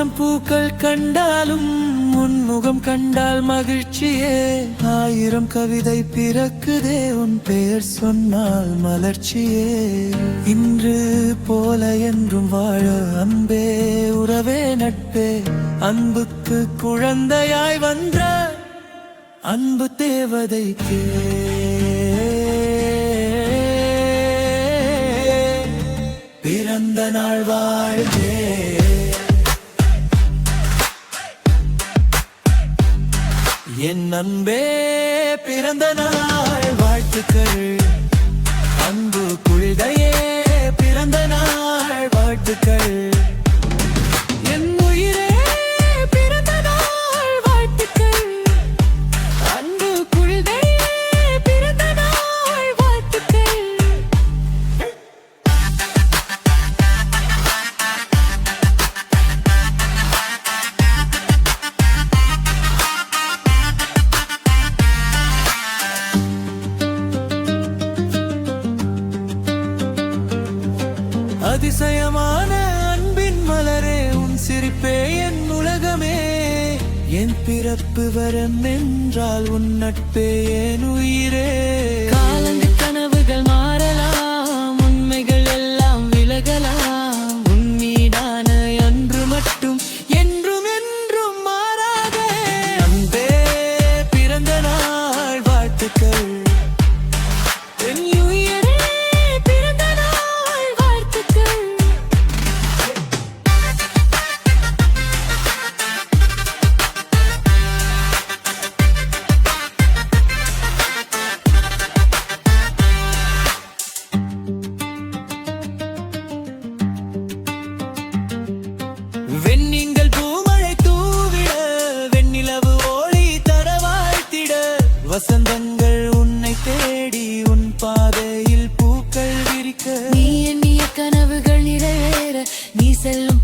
ஆயிரம் பூக்கள் கண்டாலும் உன்முகம் கண்டால் மகிழ்ச்சியே. ஆயிரம் கவிதை பிறக்குதே உன் பெயர் சொன்னால் மலர்ச்சியே. இன்று போல என்றும் வாழ அன்பே உறவே நட்பே. அன்புக்கு குழந்தையாய் வந்த அன்பு தேவதைக்கே. பிறந்த நாள் என் அன்பே பிறந்த நாள் வாழ்த்துக்கள். அதிசயமான அன்பின் மலரே உன் சிரிப்பே என் உலகமே. என் பிறப்பு வரம் என்றால் உன் நட்பே என் உயிரே. காலங்கள் வெண்ணிங்கள் பூமழை தூவிட வெண்ணிலவு ஒளி தர வாழ்த்திட வசந்தங்கள் உன்னை தேடி உன் பாதையில் பூக்கள் விரிக்க. நீ எண்ணிய கனவுகள் நிறைவேற நீ செல்லும்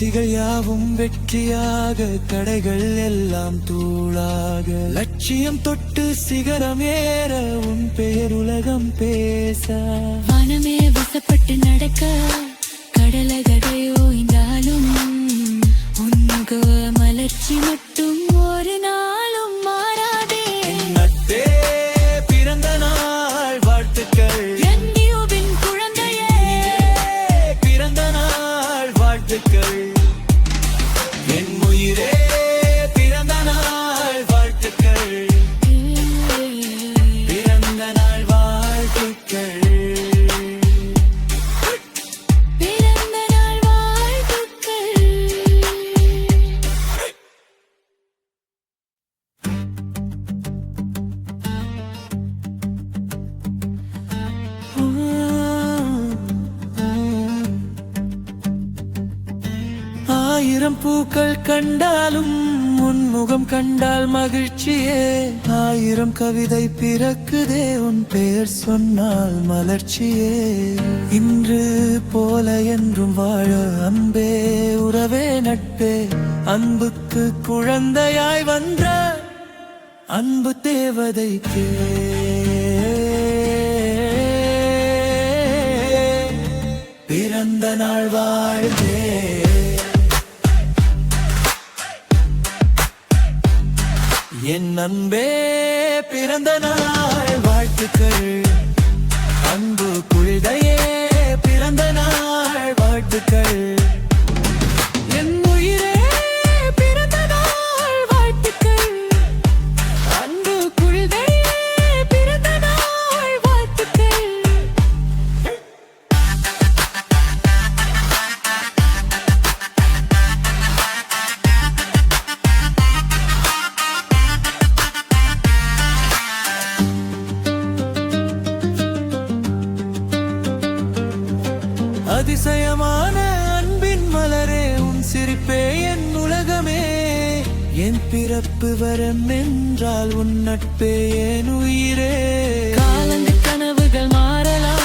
ஆசைகள் யாவும் வெற்றியாக தடைகள் எல்லாம் தூளாக. லட்சியம் தொட்டு சிகரம் ஏற உன் பெயர் உலகம் பேச. மனமே வசப்பட்டு நடக்க கடலகடை ஓய்ந்தாலும் உன்முக மலர்ச்சி மட்டும் ஆயிரம் பூக்கள் கண்டாலும் உன்முகம் கண்டால் மகிழ்ச்சியே. ஆயிரம் கவிதை பிறக்குதே உன் பெயர் சொன்னால் மலர்ச்சியே. இன்று போல என்றும் வாழ அன்பே உறவே நட்பே. அன்புக்கு குழந்தையாய் வந்த அன்பு தேவதைக்கே. பிறந்த நாள் வாழ்வே என் அன்பே பிறந்த நாள். பிறப்பு வரம் என்றால் உன் நட்பே என் உயிரே? காலந்து கனவுகள் மாறலாம்.